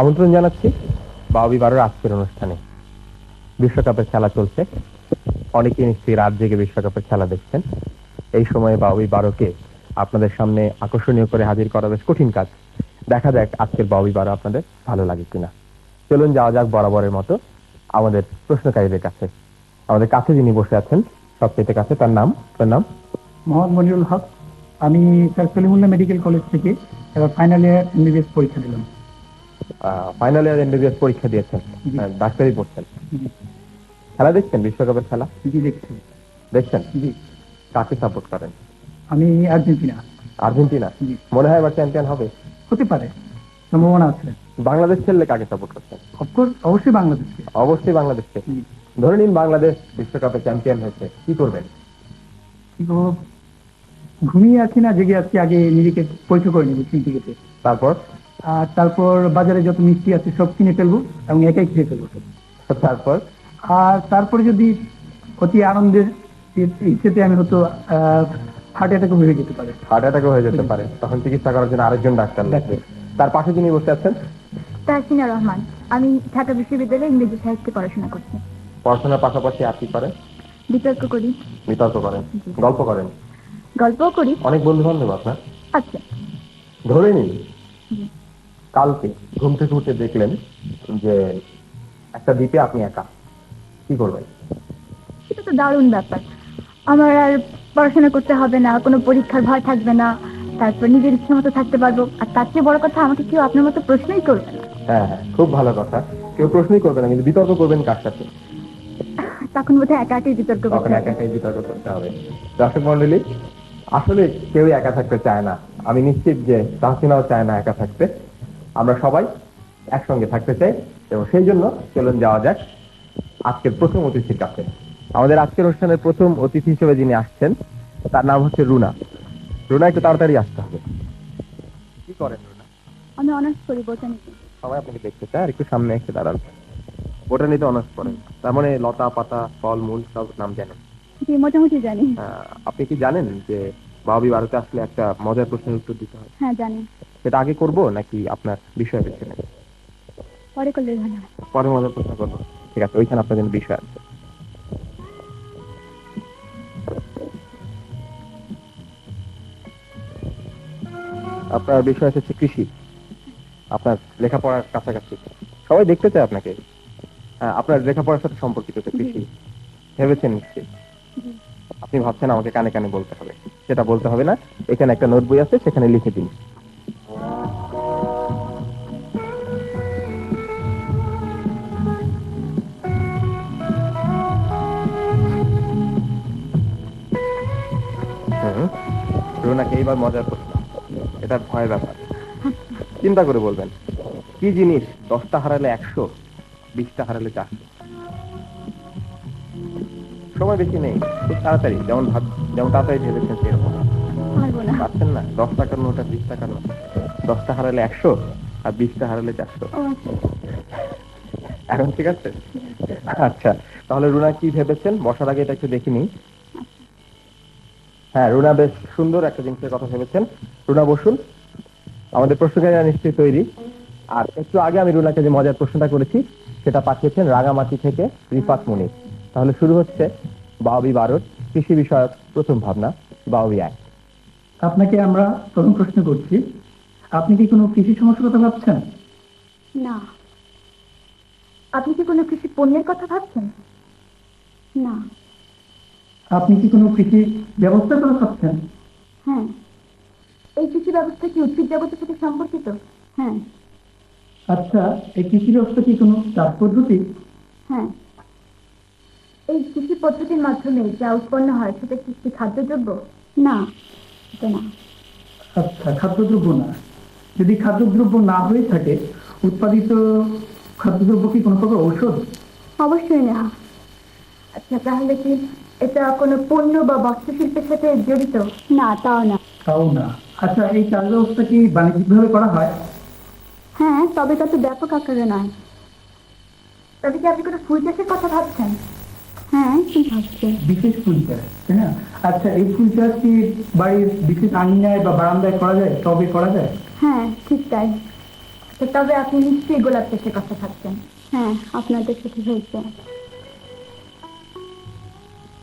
আমন্ত্রণ জানাচ্ছি বাবি বারোর আজকের অনুষ্ঠানে। বিশ্বকাপের খেলা চলছে। অনেকেই নিশ্চয়ই রাত জেগে বিশ্বকাপের খেলা দেখছেন। এই সময়ে বাবি বারোকে আপনাদের সামনে আকর্ষণীয় করে হাজির করা বেশ কঠিন কাজ। দেখা যাক আজকের বাবি বারো আপনাদের ভালো লাগে কিনা। চলুন যাওয়া যাক বরাবরের মতো আমাদের প্রশ্নকারীদের কাছে। আমাদের কাছে যিনি বসে আছেন সবচেয়ে কাছে তার নাম তার নাম? মোহাম্মদ মনিরুল হক। আমি স্যার সলিমুল্লাহ মেডিকেল কলেজ থেকে এবার ফাইনাল ইয়ার এমবিবিএস পরীক্ষা দিলাম। ফাইনাল ইয়ার এমবিবিএস পরীক্ষা দিয়েছেন। ডাক্তারি পড়ছেন। খেলা দেখছেন? বিশ্বকাপের খেলা? জি দেখছি। দেখছেন? জি। কাকে সাপোর্ট করেন? আমি আর্জেন্টিনা। আর্জেন্টিনা? মনে হয় এবার চ্যাম্পিয়ন হবে। হতে পারে। সম্ভাবনা আছে। বাংলাদেশ খেললে কাকে সাপোর্ট করছেন? অফকোর্স অবশ্যই বাংলাদেশকে। অবশ্যই বাংলাদেশকে। ধরে নিন বাংলাদেশ বিশ্বকাপে চ্যাম্পিয়ন হয়েছে। কি করবেন? ঘুমিয়ে আছি না জেগে আছি আগে নিজেকে পরীক্ষা করে নেব চিন্তিকেতে তারপর? আর তারপর বাজারে যত মিষ্টি আছে সব কিনে ফেলব এবং একাই খেয়ে ফেলব। তারপর? আর তারপরে যদি অতি আনন্দের ইচ্ছেতে আমি হয়তো হার্ট অ্যাটাকও হয়ে যেতে পারে। হার্ট অ্যাটাকও হয়ে যেতে পারে। তখন চিকিৎসা করার জন্য আরেকজন ডাক্তার লাগবে। তার পাশে যিনি বসে আছেন? তাহসিনা রহমান। আমি ঢাকা বিশ্ববিদ্যালয়ে ইংরেজি সাহিত্যে পড়াশোনা করছি। পড়াশোনার পাশাপাশি আর কি করেন? বিতর্ক করি। বিতর্ক করেন। গল্প করেন। গল্পও করি। অনেক বন্ধু বান্ধব আপনার? আচ্ছা। ধরে নিন কালকে ঘুম থেকে উঠে দেখলেন যে একটা দ্বীপে আপনি একা। কি করবেন? সেটা তো দারুণ ব্যাপার। আমার আর পড়াশোনা করতে হবে না কোনো পরীক্ষার ভয় থাকবে না তারপর নিজের ইচ্ছে মতো থাকতে পারব। আর তার চেয়ে বড় কথা আমাকে কেউ আপনার মতো প্রশ্নই করবে না। হ্যাঁ হ্যাঁ খুব ভালো কথা। কেউ প্রশ্নই করবে না কিন্তু বিতর্ক করবেন কার সাথে? তখন বোধহয় একা একাই বিতর্ক করতে একা একাই বিতর্ক করতে হবে। দর্শক মন্ডলী আসলে কেউ একা থাকতে চায় না। আমি নিশ্চিত যে তাহসিনাও চায় না একা থাকতে। আমরা সবাই একসঙ্গে থাকতে চাই এবং সেই জন্য চলুন যাওয়া যাক। আজকের প্রথম অতিথির কাছে। আমাদের আজকের অনুষ্ঠানের প্রথম অতিথি হিসেবে যিনি আসছেন তার নাম হচ্ছে রুনা। রুনা একটু তাড়াতাড়ি আসতে হবে। কি করেন রুনা? আমি অনার্স করি। বোটানিতে সবাই আপনাকে দেখতে চায় আর একটু সামনে এসে দাঁড়ান। বোটানিতে অনার্স করেন। তার মানে লতা পাতা ফল মূল সব নাম জানেন। জি মোটামুটি জানি। আহ, আপনি কি জানেন যে বাবি ভারতে আসলে একটা মজার প্রশ্নের উত্তর দিতে হয়? হ্যাঁ জানি। সেটা আগে করব নাকি আপনার বিষয় বেছে পরে করলে ভালো পরে মজার প্রশ্ন করব। ঠিক আছে, ওইখানে আপনার জন্য বিষয় আছে। আপনার বিষয় হচ্ছে কৃষি। আপনার লেখাপড়ার কাছাকাছি। সবাই দেখতে চায় আপনাকে। হ্যাঁ আপনার লেখাপড়ার সাথে সম্পর্কিত কৃষি। ভেবেছেন নিশ্চয়ই? আপনি ভাবছেন আমাকে কানে কানে বলতে হবে। সেটা বলতে হবে না। এখানে একটা নোট বই আছে, সেখানে লিখে দিন। রুনাকে এইবার মজার প্রশ্ন এটা ভয় ব্যাপার। চিন্তা করে বলবেন কি জিনিস দশটা হারালে একশো বিশটা হারালে চারশো? সময় বেশি নেই খুব তাড়াতাড়ি যেমন ভাব যেমন তাড়াতাড়ি ভেবেছেন সেরকম। পারব না। পারছেন না? দশ টাকার নোট আর বিশ টাকার নোট দশটা হারালে একশো আর বিশটা হারালে চারশো। এখন ঠিক আছে? আচ্ছা তাহলে রুনা কি ভেবেছেন? বসার আগে এটা একটু দেখে নিই। হ্যাঁ রুনা বেশ সুন্দর একটা জিনিসের কথা ভেবেছেন। রুনা বসুন। আমাদের প্রশ্নকারীরা নিশ্চয়ই তৈরি। আর একটু আগে আমি রুনাকে যে মজার প্রশ্নটা করেছি সেটা পাঠিয়েছেন রাঙামাটি থেকে রিফাত মুনির। তাহলে শুরু হচ্ছে বাবি বারোর কৃষি বিষয়ক প্রথম ভাবনা বাবি আয়। আপনাকে আমরা প্রথম প্রশ্ন করছি। আপনি কি কোনো কৃষি সমস্যার কথা ভাবছেন? না। আপনি কি কোনো কৃষি পণ্যের কথা ভাবছেন? না। আপনি কি কোনো কৃষি ব্যবস্থা ভাবছেন হ্যাঁ। এই কৃষি ব্যবস্থা কি উদ্ভিদ জগতের সাথে সম্পর্কিত? হ্যাঁ। আচ্ছা এই কৃষি ব্যবস্থা কি কোনো চাষ পদ্ধতি? হ্যাঁ। এই কৃষি পদ্ধতির মাধ্যমে যা উৎপন্ন হয় সেটা কি একটি খাদ্যদ্রব্য? না এটা না। আচ্ছা খাদ্যদ্রব্য না। যদি খাদ্যদ্রব্য না হয়ে থাকে উৎপাদিত খাদ্যদ্রব্য কি কোনো প্রকার ঔষধ? অবশ্যই না। আচ্ছা তাহলে কি এটা কোনো পণ্য বা বস্ত্রশিল্পের সাথে জড়িত? না তাও না। তাও না। আচ্ছা এই চাষ ব্যবস্থা কি বাণিজ্যিকভাবে করা হয়? হ্যাঁ তবে তত ব্যাপক আকারে নয়। তবে কি আপনি কোনো ফুল চাষের কথা ভাবছেন? হ্যাঁ কি ভাবছেন? বিশেষ ফুল চাষ তাই না? আচ্ছা এই ফুল চাষ কি বাড়ির বিশেষ আঙিনায় বা বারান্দায় করা যায়? টবে করা যায়? হ্যাঁ ঠিক তাই। তবে আপনি নিশ্চয়ই গোলাপ চাষের কথা ভাবছেন। হ্যাঁ আপনাদের সাথে হয়েছে।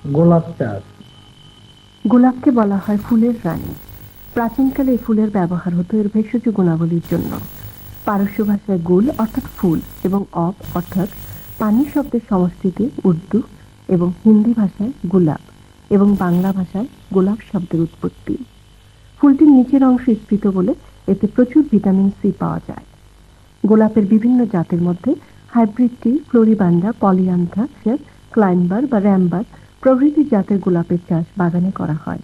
গোলাপ গোলাপকে বলা হয় ফুলের রানী। প্রাচীনকালে এই ফুলের ব্যবহার হতো এর ভেষজ গুণাবলীর জন্য। পারস্য ভাষায় গুল অর্থাৎ ফুল এবং অপ অর্থাৎ পানি শব্দের সংস্কৃতি উর্দু এবং হিন্দি ভাষায় গোলাপ এবং বাংলা ভাষায় গোলাপ শব্দের উৎপত্তি। ফুলটির নিচের অংশ স্ফীত বলে এতে প্রচুর ভিটামিন সি পাওয়া যায়। গোলাপের বিভিন্ন জাতের মধ্যে হাইব্রিডটি ফ্লোরিবান্ডা পলিয়ান্থ্রাক্সের ক্লাইম্বার বা র্যাম্বার প্রভৃতি জাতের গোলাপের চাষ বাগানে করা হয়।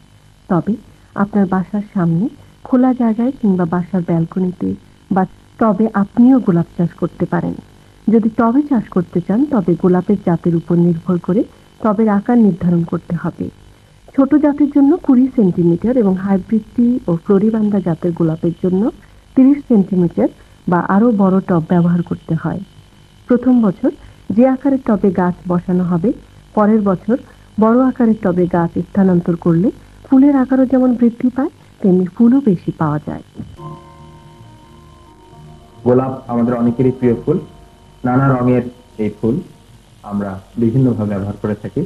তবে আপনার বাসার সামনে খোলা জায়গায় কিংবা বাসার ব্যালকনিতে বা টবে আপনিও গোলাপ চাষ করতে পারেন। যদি টবে চাষ করতে চান, তবে গোলাপের জাতের উপর নির্ভর করে টবের আকার নির্ধারণ করতে হবে। ছোট জাতের জন্য কুড়ি সেন্টিমিটার এবং হাইব্রিডটি ও ফ্লোরিবান্ডা জাতের গোলাপের জন্য তিরিশ সেন্টিমিটার বা আরও বড় টব ব্যবহার করতে হয়। প্রথম বছর যে আকারের টবে গাছ বসানো হবে, পরের বছর বড় আকারের টবে গাছ স্থানান্তর করলে ফুলের আকারও যেমন বৃদ্ধি পায়, তেমনি ফুলও বেশি পাওয়া যায়। গোলাপ আমাদের অনেকেরই প্রিয় ফুল। নানা রঙের এই ফুল আমরা বিভিন্নভাবে ব্যবহার করে থাকি।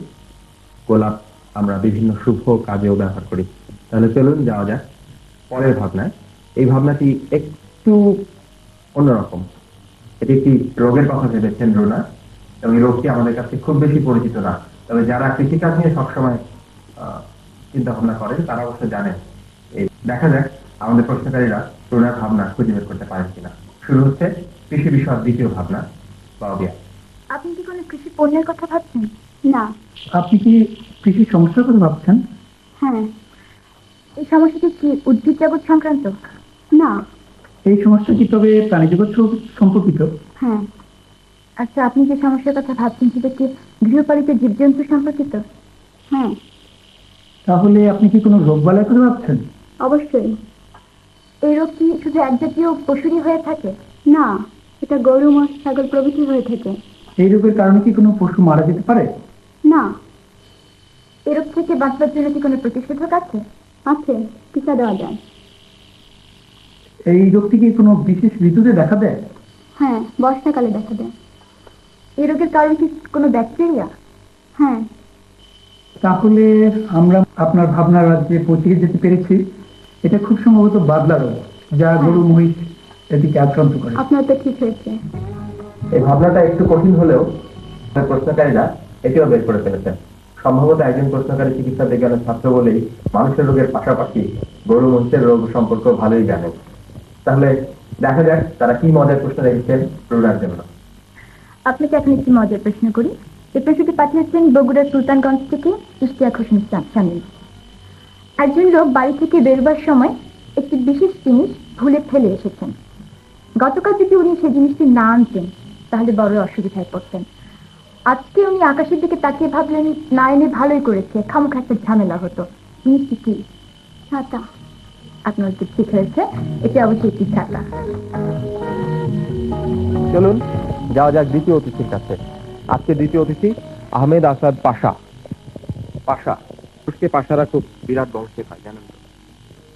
গোলাপ আমরা বিভিন্ন শুভ কাজেও ব্যবহার করি। তাহলে চলুন যাওয়া যাক পরের ভাবনায়। এই ভাবনাটি একটু অন্যরকম। এটি একটি রোগের কথা ভেবেছেন রোনা, এবং এই রোগটি আমাদের কাছে খুব বেশি পরিচিত না। তবে যারা কৃষিকাজ নিয়ে সবসময় চিন্তা ভাবনা করেন তারা অবশ্য জানেন। এই দেখা যাক আমাদের প্রশ্নকারীরা রুনার ভাবনা খুঁজে বের করতে পারেন কিনা। শুরু হচ্ছে কৃষি বিষয়ের দ্বিতীয় ভাবনা বাবিয়া আপনি কি কোনো কৃষি পণ্যের কথা ভাবছেন? না। আপনি কি কৃষি সমস্যার কথা ভাবছেন? হ্যাঁ। এই সমস্যাটি কি উদ্ভিদ জগৎ সংক্রান্ত? না। এই সমস্যা কি তবে প্রাণী জগৎ সম্পর্কিত? হ্যাঁ। আচ্ছা আপনি যে সমস্যার কথা ভাবছেন সেটা কি গৃহপালিত জীবজন্তু সম্পর্কিত? হ্যাঁ। তাহলে আপনি কি কোনো রোগ বালার কথা ভাবছেন? অবশ্যই। এই রোগ কি শুধু এক জাতীয় পশুরই হয়ে থাকে? না এটা গরু মোষ ছাগল প্রভৃতি হয়ে থাকে। এই রোগের কারণে কি কোনো পশু মারা যেতে পারে? না। এই রোগ থেকে বাঁচবার জন্য কি কোনো প্রতিষেধক আছে? আছে টিকা দেওয়া যায়। এই রোগটি কি কোনো বিশেষ ঋতুতে দেখা দেয়? হ্যাঁ বর্ষাকালে দেখা দেয়। এই রোগের কারণ কি কোনো ব্যাকটেরিয়া? হ্যাঁ। তাহলে আমরা আপনার ভাবনার রাজ্যে পৌঁছে যেতে পেরেছি। এটা খুব সম্ভবত বাদলা রোগ যা গরু মহিষ এদিকে আক্রান্ত করে। আপনার তো ঠিক হয়েছে। এই ভাবনাটা একটু কঠিন হলেও প্রশ্নকারীরা এটিও বের করে ফেলেছেন। সম্ভবত একজন প্রশ্নকারী চিকিৎসা বিজ্ঞানের ছাত্র বলেই মানুষের রোগের পাশাপাশি গরু মহিষের রোগ সম্পর্কে ভালোই জানেন তাহলে দেখা যাক তারা কি মজার প্রশ্ন রেখেছেন রুনার জন্য। আপনাকে এখন একটি মজার প্রশ্ন করি। এই প্রশ্নটি পাঠিয়েছেন বগুড়ার সুলতানগঞ্জ থেকে ইশতিয়াক হোসেন সামিল একজন লোক বাড়ি থেকে বেরোবার সময় একটি বিশেষ জিনিস ভুলে ফেলে এসেছেন। গতকাল যদি উনি সেই জিনিসটি না আনতেন তাহলে বড় অসুবিধায় পড়তেন। আজকে উনি আকাশের দিকে তাকিয়ে ভাবলেন না এনে ভালোই করেছে খামুখা একটা ঝামেলা হতো। জিনিসটি কি? ছাতা। আপনার ঠিক হয়েছে? এটি অবশ্যই একটি ছাতা। চলুন যাওয়া যাক দ্বিতীয় অতিথির কাছে। আজকে দ্বিতীয় অতিথি আহমেদ আসাদ পাশা। পাশা তুর্কি পাশারা খুব বিরাট বংশের হয় জানেন তো?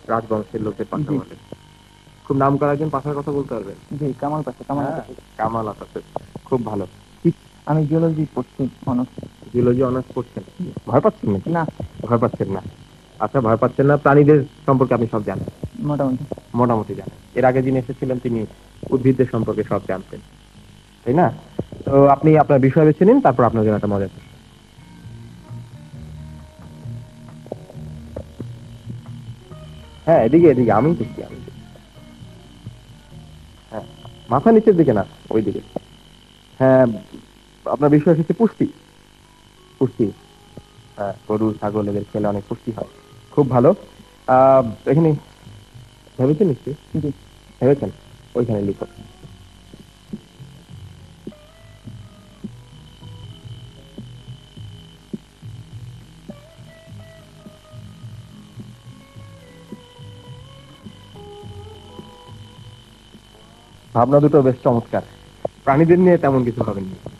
রাজবংশের লোকের পাশা বলে। খুব নাম করা একজন পাশার কথা বলতে পারবেন? জি কামাল পাশে কামাল হ্যাঁ, কামাল আসাদ খুব ভালো। আমি জিওলজি পড়ছি অনার্স জিওলজি অনার্স করছেন ভয় পাচ্ছেন নাকি? না। ভয় পাচ্ছেন না? আচ্ছা ভয় পাচ্ছেন না। প্রাণীদের সম্পর্কে আপনি সব জানেন। মোটামুটি। মোটামুটি জানেন। এর আগে যিনি এসেছিলেন তিনি উদ্ভিদদের সম্পর্কে সব জানতেন। তাই না? তো আপনি আপনার বিষয় বেছে নিন তারপর আপনার জন্য একটা মজা হ্যাঁ এদিকে এদিকে। আমি দেখছি আমি। হ্যাঁ মাথা নিচের দিকে না ওই দিকে হ্যাঁ আপনার বিষয় হচ্ছে পুষ্টি। পুষ্টি। হ্যাঁ গরু ছাগল এদের খেলে অনেক পুষ্টি হয়। খুব ভালো। এখানে ভেবেছেন নিশ্চয়ই ভেবেছেন? ওইখানে লিখো। ভাবনা দুটো বেশ চমৎকার। প্রাণীদের নিয়ে তেমন কিছু ভাবেননি।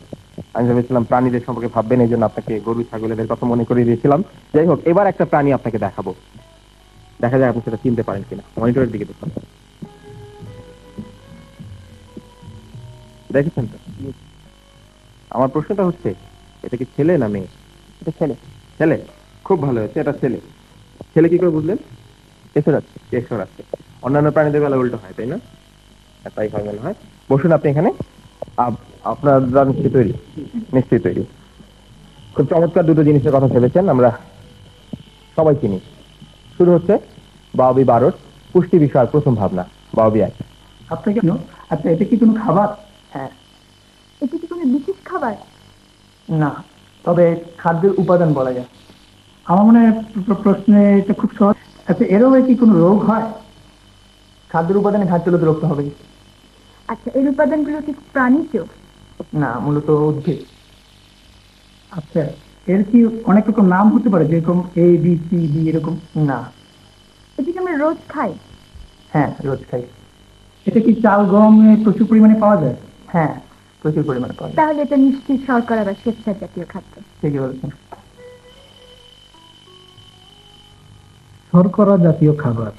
আমি ভেবেছিলাম প্রাণীদের সম্পর্কে ভাববেন এই জন্য আপনাকে গরু ছাগলেদের কথা মনে করিয়ে দিয়েছিলাম। যাই হোক এবার একটা প্রাণী আপনাকে দেখাবো। দেখা যায় আপনি সেটা চিনতে পারেন কিনা। মনিটরের দিকে দেখুন। দেখেছেন তো? আমার প্রশ্নটা হচ্ছে এটা কি ছেলে না মেয়ে? এটা ছেলে। ছেলে? খুব ভালো হয়েছে এটা ছেলে। ছেলে কি করে বুঝলেন? কেশর আছে। কেশর আছে। অন্যান্য প্রাণীদের বেলা উল্টো হয় তাই না? তাই হয় মনে হয়। বসুন আপনি এখানে। আপনারা নিশ্চয়ই তৈরি? নিশ্চয়ই তৈরি। খুব চমৎকার দুটো জিনিসের কথা ভেবেছেন আমরা সবাই চিনি। শুরু হচ্ছে বাবি বারোর পুষ্টি বিষয়ক প্রথম ভাবনা বাবি এক। আচ্ছা এটা কি কোনো খাবার? হ্যাঁ। এটা কি কোনো বিশেষ খাবার? না তবে খাদ্যের উপাদান বলা যায়। আমার মনে হয় প্রশ্নে এটা খুব সহজ। আচ্ছা এরও কি কোনো রোগ হয়? খাদ্যের উপাদানে ঘাটতি হলে তো রোগ হবে আচ্ছা এর উপাদানগুলো কি প্রাণীজ না মূলত উদ্ভিদ। আচ্ছা এর কি অনেক রকম নাম হতে পারে? যেরকম এ বি সি ডি এরকম? না। এটা কি আমরা রোজ খাই। হ্যাঁ রোজ খাই। এটা কি চাল গম এ প্রচুর পরিমাণে পাওয়া যায়? হ্যাঁ প্রচুর পরিমাণে পাওয়া যায়। তাহলে এটা নিশ্চয়ই শর্করা বা স্বেচ্ছার জাতীয় খাদ্য। ঠিকই বলেছেন। শর্করা জাতীয় খাবার।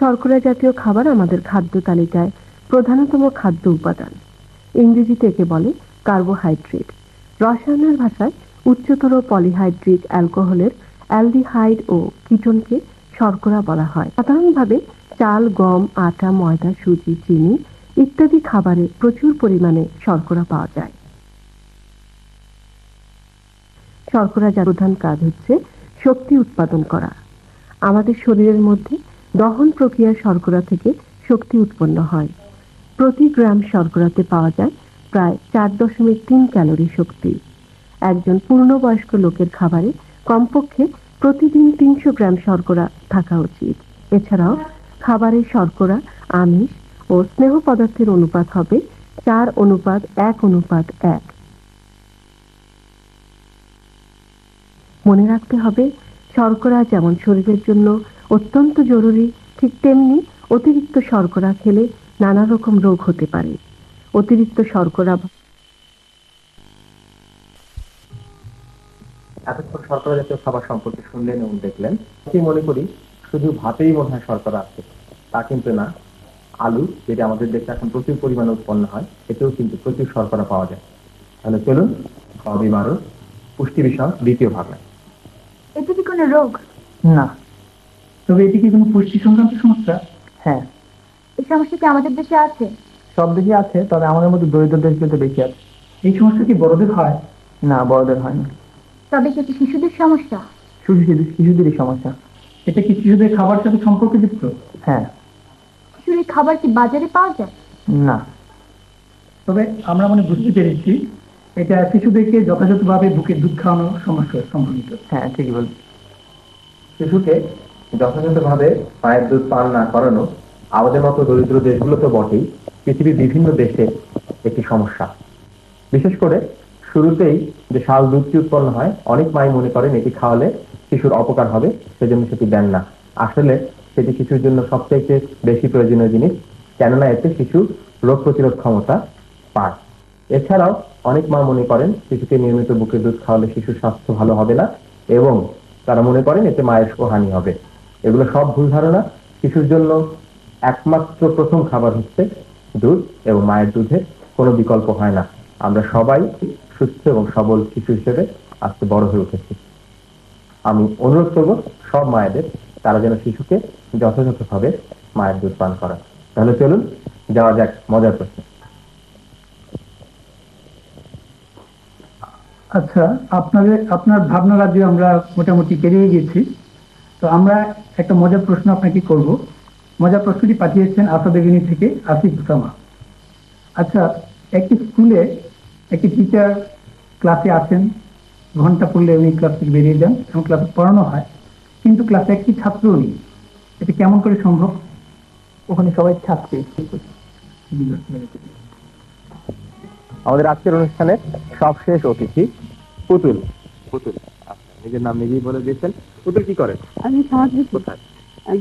শর্করা জাতীয় খাবার আমাদের খাদ্য তালিকায় প্রধানতম খাদ্য উপাদান। ইংরেজিতে একে বলে কার্বোহাইড্রেট। রসায়নের ভাষায় উচ্চতর পলিহাইড্রিক অ্যালকোহলের অ্যালডিহাইড ও কিটনকে শর্করা বলা হয়। সাধারণভাবে চাল, গম, আটা, ময়দা, সুজি, চিনি ইত্যাদি খাবারে প্রচুর পরিমাণে শর্করা পাওয়া যায়। শর্করা যার প্রধান কাজ হচ্ছে শক্তি উৎপাদন করা। আমাদের শরীরের মধ্যে দহন প্রক্রিয়া শর্করা থেকে শক্তি উৎপন্ন হয়। প্রতি গ্রাম শর্করাতে পাওয়া যায় প্রায় চার দশমিক তিন ক্যালোরি শক্তি। একজন পূর্ণবয়স্ক লোকের খাবারে কমপক্ষে প্রতিদিন তিনশো গ্রাম শর্করা থাকা উচিত। এছাড়াও খাবারে শর্করা, আমিষ ও স্নেহ পদার্থের অনুপাত হবে চার অনুপাত এক অনুপাত এক। মনে রাখতে হবে, শর্করা যেমন শরীরের জন্য অত্যন্ত জরুরি, ঠিক তেমনি অতিরিক্ত শর্করা খেলে নানা রকম রোগ হতে পারে। অতিরিক্ত শর্করা এতক্ষণ শর্করা জাতীয় খাবার সম্পর্কে শুনলেন এবং দেখলেন। আমি মনে করি শুধু ভাতেই মনে হয় শর্করা আছে। তা কিন্তু না। আলু যেটা আমাদের দেশে এখন প্রচুর পরিমাণে উৎপন্ন হয় এতেও কিন্তু প্রচুর শর্করা পাওয়া যায়। তাহলে চলুন অবিমারও পুষ্টি বিষয় দ্বিতীয় ভাবনা এটা কি কোনো রোগ? না। তবে এটি কি কোনো পুষ্টি সংক্রান্ত সমস্যা? হ্যাঁ। এই সমস্যা কি আমাদের দেশে আছে? সব দেশে আছে তবে আমাদের মধ্যে দরিদ্র দেশগুলোতে বেশি আছে। এই সমস্যা কি বড়দের হয়? না বড়দের হয় না। তবে কি শিশুদের সমস্যা। শুধু শিশু- শিশুদেরই সমস্যা। এটা কি শিশুদের খাবার সাথে সম্পর্কযুক্ত? হ্যাঁ। শিশুর খাবার কি বাজারে পাওয়া যায়? না। তবে আমরা মানে বুঝতে পেরেছি এটা শিশুদেরকে যথাযথভাবে বুকে দুধ খাওয়ানোর সমস্যা সম্বন্ধিত হ্যাঁ ঠিকই বলছেন। শিশুকে যথাযথভাবে পায়ের দুধ পান না করানো আমাদের মতো দরিদ্র দেশগুলো তো বটেই, পৃথিবীর বিভিন্ন দেশে একটি সমস্যা। বিশেষ করে শুরুতেই যে শাল দুধটি উৎপন্ন হয়, অনেক মাই মনে করেন এটি খাওয়ালে শিশুর অপকার হবে, সেজন্য সেটি দেন না। আসলে সেটি শিশুর জন্য সবচেয়ে বেশি প্রয়োজনীয় জিনিস, কেননা এতে শিশু রোগ প্রতিরোধ ক্ষমতা পায়। এছাড়াও অনেক মা মনে করেন শিশুকে নিয়মিত বুকের দুধ খাওয়ালে শিশুর স্বাস্থ্য ভালো হবে না এবং তারা মনে করেন এতে মায়ের হানি হবে। এগুলো সব ভুল ধারণা। শিশুর জন্য একমাত্র প্রথম খাবার হচ্ছে দুধ এবং মায়ের দুধের কোনো বিকল্প হয় না। আমরা সবাই সুস্থ এবং সবল শিশু হিসেবে আজকে বড় হয়ে উঠেছি। আমি অনুরোধ করব, সব মায়েদের, তারা যেন শিশুকে যথাযথভাবে মায়ের দুধ পান করা তাহলে চলুন, যাওয়া যাক মজার প্রশ্ন। আচ্ছা আপনাদের, আপনার ভাবনা রাজ্যে আমরা মোটামুটি পেরিয়ে গেছি। তো আমরা একটা মজার প্রশ্ন আপনাকে করব। মজার প্রশ্নটি পাঠিয়েছেন আসাদেবিনী থেকে আসিফ উসামা আচ্ছা একটি স্কুলে একটি টিচার ক্লাসে আসেন। ঘণ্টা পড়লে উনি ক্লাস থেকে বেরিয়ে যান এবং ক্লাসে পড়ানো হয়। কিন্তু ক্লাসে একটি ছাত্রও নেই এটা কেমন করে সম্ভব? ওখানে সবাই ছাত্রী আমাদের আজকের অনুষ্ঠানে সবশেষ অতিথি পুতুল। পুতুল নিজের নাম নিজেই বলে দিয়েছেন। পুতুল কি করেন আমি সাহায্য কোথায়?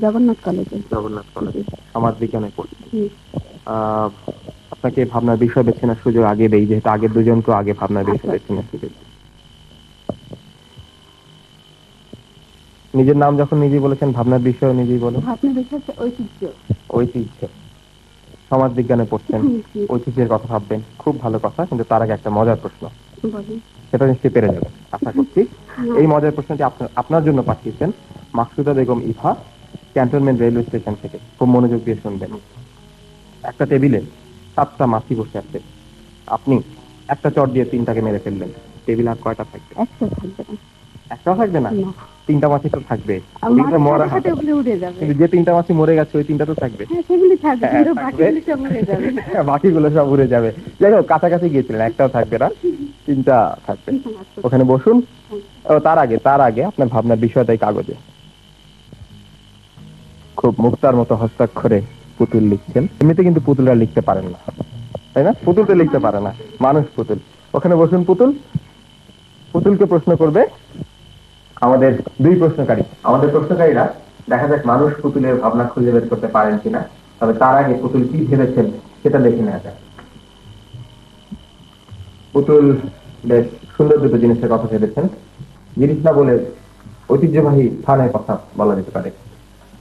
জগন্নাথ কলেজে। জগন্নাথ কলেজে। সমাজ বিজ্ঞানে পড়ছি আপনাকে ভাবনার বিষয় বেছে নেওয়ার সুযোগ আগে দেই যেহেতু আগের দুজনকে আগে ভাবনার বিষয় বেছে নেওয়ার সুযোগ। নিজের নাম যখন নিজেই বলেছেন ভাবনার বিষয় নিজেই বলুন। আপনার বিষয় হচ্ছে ঐতিহ্য। ঐতিহ্য। সমাজ বিজ্ঞানে পড়ছেন ঐতিহ্যের কথা ভাববেন খুব ভালো কথা কিন্তু তার আগে একটা মজার প্রশ্ন। সেটা নিশ্চয়ই পেরে যাবেন আশা করছি। এই মজার প্রশ্নটি আপনার আপনার জন্য পাঠিয়েছেন Maksuda Begum Eva. Cantonment railway station থেকে খুব মনোযোগ দিয়ে শুনবেন। একটা টেবিলে সাতটা মাছি বসে আছে। আপনি একটা চট দিয়ে তিনটাকে মেরে ফেললেন। টেবিল আর কয়টা থাকবে? একটা থাকবে না। একটাও থাকবে না? না। তিনটা মাছি তো থাকবে। তিনটা মরা কিন্তু যে তিনটা মাছি মরে গেছে ওই তিনটা তো থাকবে। হ্যাঁ হ্যাঁ, কিন্তু থাকবে। বাকিগুলি সব উড়ে যাবে। বাকিগুলো সব উড়ে যাবে। যাই হোক কাছাকাছি গিয়েছিলেন একটাও থাকবে না তিনটা থাকবে। ওখানে বসুন। ও তার আগে তার আগে আপনার ভাবনার বিষয়টাই কাগজে। খুব মুক্তার মতো হস্তাক্ষরে পুতুল লিখছেন। এমনিতে কিন্তু পুতুলরা লিখতে পারেন না। তাই না? পুতুল তো লিখতে পারে না। মানুষ পুতুল। ওখানে বসুন পুতুল। পুতুলকে প্রশ্ন করবে আমাদের দুই প্রশ্নকারী। আমাদের প্রশ্নকারীরা দেখা যাক মানুষ পুতুলের ভাবনা খুঁজে বের করতে পারেন কিনা। তবে তার আগে পুতুল কি ভেবেছেন সেটা দেখে নেওয়া যায় পুতুল বেশ সুন্দর দুটো জিনিসের কথা ভেবেছেন। জিনিস না বলে ঐতিহ্যবাহী স্থানের কথা বলা যেতে পারে।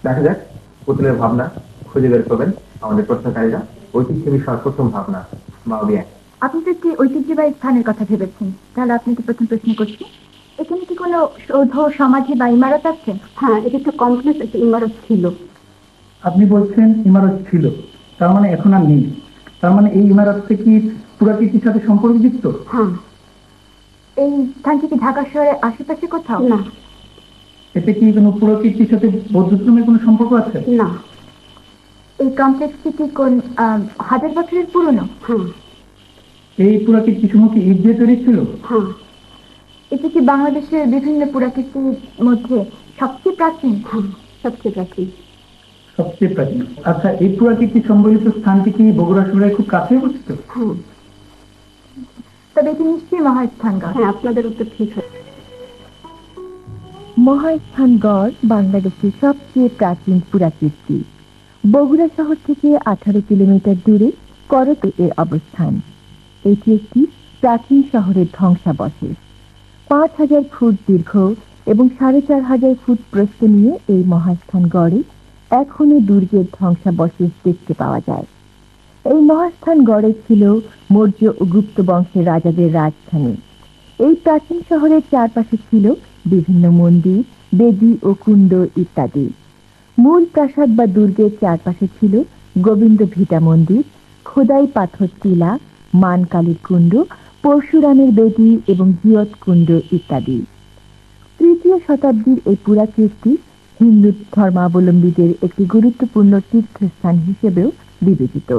দেখা যাক পুতুলের ভাবনা খুঁজে বের করবেন আমাদের প্রশ্নকারীরা ঐতিহ্য বিষয় প্রথম ভাবনা মাওবিয়া আপনি তো একটি ঐতিহ্যবাহী স্থানের কথা ভেবেছেন তাহলে আপনাকে প্রথম প্রশ্ন করছি এখানে কি কোনো সৌধ সমাধি বা ইমারত আছে? হ্যাঁ এটা একটা কমপ্লেক্স একটা ইমারত ছিল। আপনি বলছেন ইমারত ছিল তার মানে এখন আর নেই। তার মানে এই ইমারতটা কি পুরাকীর্তির সাথে সম্পর্কযুক্ত? হ্যাঁ। এই স্থানটি কি ঢাকা শহরের আশেপাশে কোথাও? না। এতে কি কোনো পুরাকীর্তির সাথে বৌদ্ধধর্মের কোনো সম্পর্ক আছে? না। এই কমপ্লেক্সটি কি কোন আহ, হাজার বছরের পুরনো? হ্যাঁ। এই পুরাকীর্তি সমূহ কি ইট দিয়ে তৈরি ছিল? হ্যাঁ। এটি কি বাংলাদেশের বিভিন্ন পুরাকীর্তির মধ্যে সবচেয়ে প্রাচীন? হ্যাঁ সবচেয়ে প্রাচীন। সবচেয়ে প্রাচীন। আচ্ছা এই পুরাকীর্তি সম্বলিত স্থানটি কি বগুড়া শহরের খুব কাছে অবস্থিত? হ্যাঁ। তবে এটি নিশ্চয়ই মহাস্থানগড় হ্যাঁ আপনাদের উত্তর ঠিক হয়েছে। মহাস্থানগড় বাংলাদেশের সবচেয়ে প্রাচীন পুরাকীর্তি। বগুড়া শহর থেকে আঠারো কিলোমিটার দূরে করতে এর অবস্থান। এটি একটি প্রাচীন শহরের ধ্বংসাবশেষ। পাঁচ হাজার ফুট দীর্ঘ এবং সাড়ে চার হাজার ফুট প্রস্থ নিয়ে এই মহাস্থানগড়ে এখনও দুর্গের ধ্বংসাবশেষ দেখতে পাওয়া যায়। এই মহাস্থানগড়ে ছিল মৌর্য ও গুপ্ত বংশের রাজাদের রাজধানী। এই প্রাচীন শহরের চারপাশে ছিল বিভিন্ন মন্দির, বেদি ও কুণ্ড ইত্যাদি। মূল প্রাসাদ বা দুর্গের চারপাশে ছিল গোবিন্দ ভিটা মন্দির, খোদাই পাথর টিলা, মানকালীর কুণ্ড, পরশুরামের বেদি এবং জিয়ত কুণ্ড ইত্যাদি। তৃতীয় শতাব্দীর এই পুরাকীর্তি হিন্দু ধর্মাবলম্বীদের একটি গুরুত্বপূর্ণ তীর্থস্থান হিসেবেও বিবেচিত।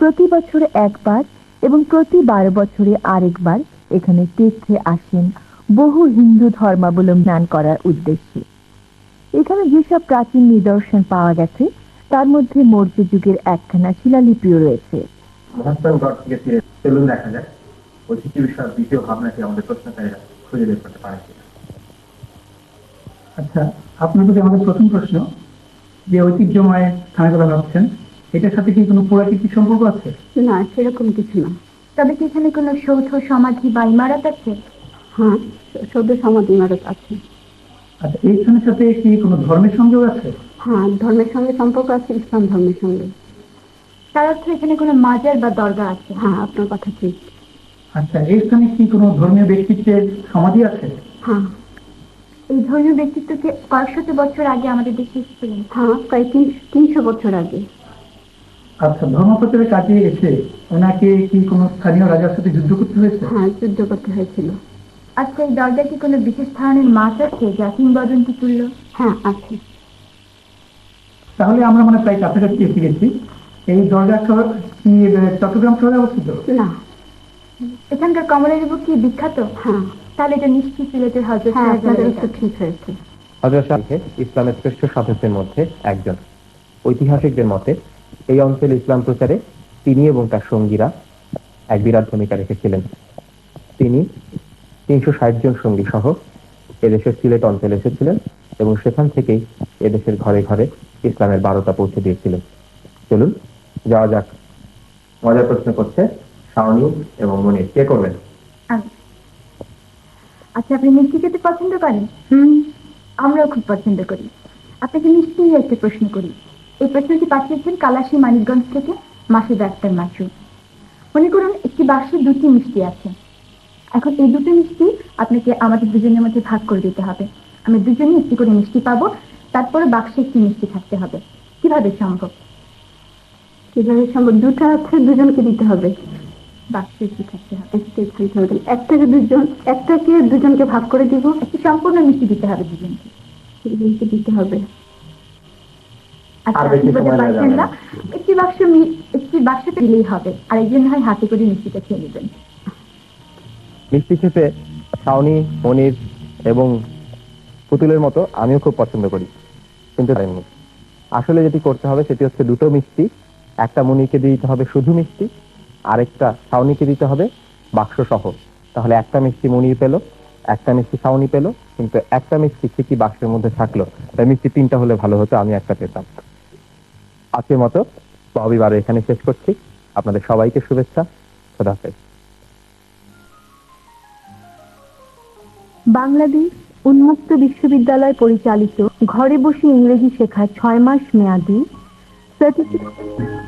প্রতি বছরে একবার এবং প্রতি বারো বছরে আরেকবার এখানে তীর্থে আসেন বহু হিন্দু ধর্মাবলম্বী স্নান করার উদ্দেশ্যে। এখানে যেসব প্রাচীন নিদর্শন পাওয়া গেছে তার মধ্যে মৌর্য যুগের একখানা শিলালিপিও রয়েছে। মহাস্থানগড় থেকে ফিরে চলুন দেখা যাক ঐতিহ্য বিষয়ের দ্বিতীয় ভাবনাটি আমাদের প্রশ্নকারীরা খুঁজে বের করতে পারে আচ্ছা আপনার প্রতি আমাদের প্রথম প্রশ্ন যে ঐতিহ্যময় স্থানের কথা ভাবছেন এটার সাথে কি কোনো পুরাকীর্তির সম্পর্ক আছে? না সেরকম কিছু না। তবে কি এখানে কোনো সৌধ সমাধি বা ইমারত আছে? হ্যাঁ সৌধ সমাধি ইমারত আছে। আচ্ছা এই স্থানের সাথে কি কোনো ধর্মের সংযোগ আছে? হ্যাঁ ধর্মের সঙ্গে সম্পর্ক আছে ইসলাম ধর্মের সঙ্গে। তার অর্থ এখানে কোনো মাজার বা দরগা আছে? হ্যাঁ আপনার কথা ঠিক। আচ্ছা এই স্থানে কি কোনো ধর্মীয় ব্যক্তিত্বের সমাধি আছে? হ্যাঁ। এই ধর্মীয় ব্যক্তিত্বকে কয়েক শত বছর আগে আমাদের দেশে এসেছিলেন। হ্যাঁ প্রায় তিন তিনশো বছর আগে। আচ্ছা ধর্মপ্রচারের কাজে এসে ওনাকে কি কোনো স্থানীয় রাজার সাথে যুদ্ধ করতে হয়েছে? হ্যাঁ যুদ্ধ করতে হয়েছিল। আচ্ছা এই দরজায় কি কোনো বিশেষ ধরনের মাছ আছে যা কিংবদন্তি তুল্য? হ্যাঁ আছে। তাহলে আমরা মানে প্রায় কাছাকাছি এসে গেছি। এই দরজা শহর কি চট্টগ্রাম শহরে অবস্থিত? না। এখানকার কমলালেবু কি বিখ্যাত? হ্যাঁ। তাহলে এটা নিশ্চয়ই সিলেটের হজরত হ্যাঁ ঠিক হয়েছে। হজরত শাহে ইসলামের শ্রেষ্ঠ সাধকদের মধ্যে একজন। ঐতিহাসিকদের মতে এই অঞ্চলে ইসলাম প্রচারে তিনি এবং তার সঙ্গীরা এক বিরাট ভূমিকা রেখেছিলেন। তিনি তিনশো ষাট জন সঙ্গী সহ এদেশের সিলেট অঞ্চলে এসেছিলেন এবং সেখান থেকেই এদেশের ঘরে ঘরে ইসলামের বারোটা পৌঁছে দিয়েছিলেন। চলুন যাওয়া যাক। মজার প্রশ্ন করছে শাওনি এবং মনির। কে করবেন? আচ্ছা আপনি মিষ্টি খেতে পছন্দ করেন? হুম। আমরাও খুব পছন্দ করি। আপনাকে মিষ্টি একটা প্রশ্ন করি। এই প্রশ্নটি পাঠিয়েছেন কালাসি মানিকগঞ্জ থেকে মাসুদ আক্তার মাসুদ। মনে করুন একটি বাক্সে দুটি মিষ্টি আছে। এখন এই দুটো মিষ্টি আপনাকে আমাদের দুজনের মধ্যে ভাগ করে দিতে হবে। আমি দুজনেই একটি করে মিষ্টি পাবো তারপরে বাক্সে একটি মিষ্টি থাকতে হবে। কীভাবে সম্ভব? কীভাবে সম্ভব? দুটো আছে দুজনকে দিতে হবে। বাক্সে একটি থাকতে হবে। একটাই থাকতে হবে। একটাকে দুজন একটাকে দুজনকে ভাগ করে দিব। একটি সম্পূর্ণ মিষ্টি দিতে হবে দুজনকে। দুজনকে দিতে হবে। একটি বাক্স একটি বাক্সতে দিলেই হবে। আর একজন হয় হাতে করে মিষ্টিটা খেয়ে নেবেন। মিষ্টি খেতে শাওনি মনির এবং পুতুলের মতো আমিও খুব পছন্দ করি। কিন্তু পারেননি আসলে যেটি করতে হবে সেটি হচ্ছে দুটো মিষ্টি একটা মনিরকে দিতে হবে শুধু মিষ্টি আরেকটা শাওনিকে দিতে হবে বাক্স সহ তাহলে একটা মিষ্টি মনির পেল একটা মিষ্টি শাওনি পেল কিন্তু একটা মিষ্টি ঠিকই বাক্সের মধ্যে থাকল। তাই মিষ্টি তিনটা হলে ভালো হতো আমি একটা পেতাম। আজকের মতো। রবিবার এখানে শেষ করছি। আপনাদের সবাইকে শুভেচ্ছা। খোদা হাফেজ। বাংলাদেশ উন্মুক্ত বিশ্ববিদ্যালয় পরিচালিত, ঘরে বসে ইংরেজি শেখা ছয় মাস মেয়াদী সার্টিফিকেট